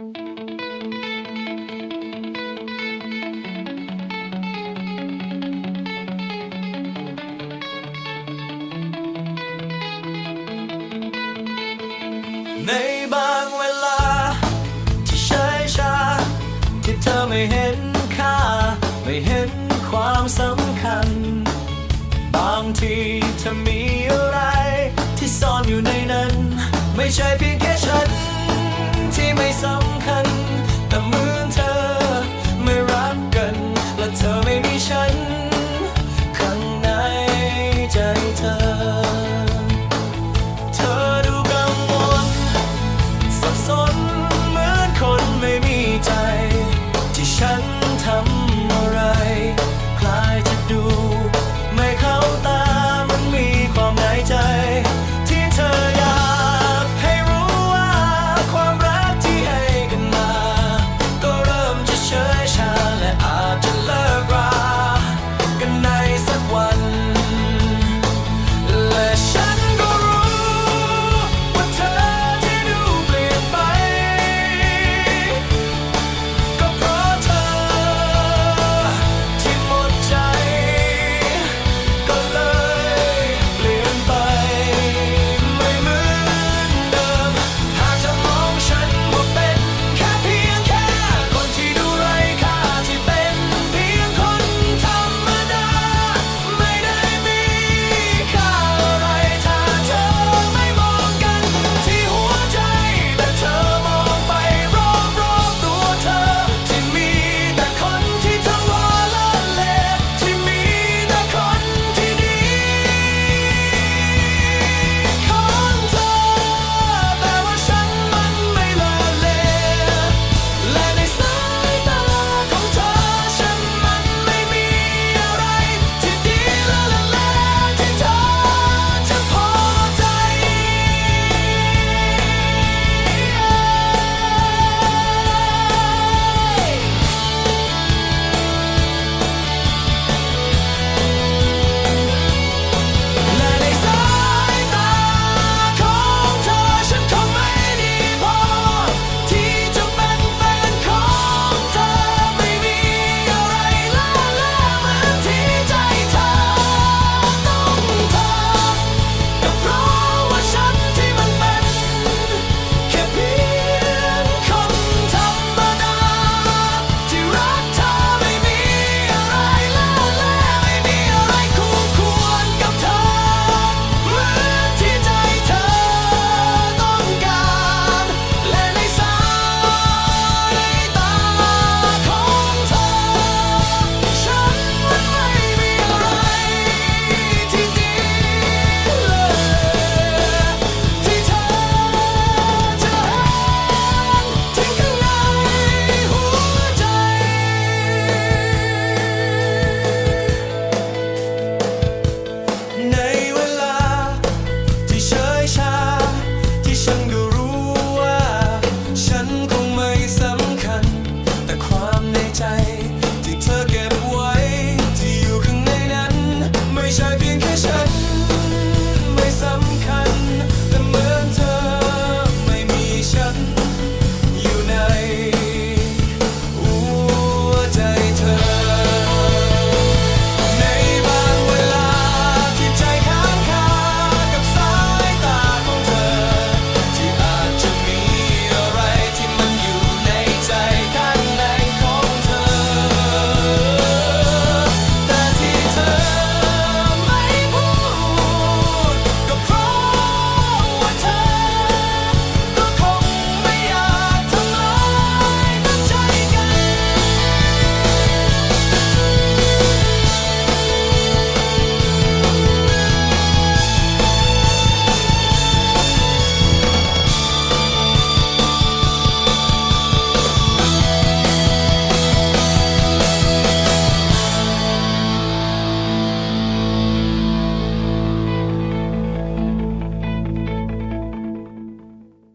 ในบางเวลา ที่เฉยชา ที่เธอไม่เห็นค่า ไม่เห็นความสำคัญ บางทีเธอมีอะไร ที่ซ่อนอยู่ในนั้น ไม่ใช่เพียง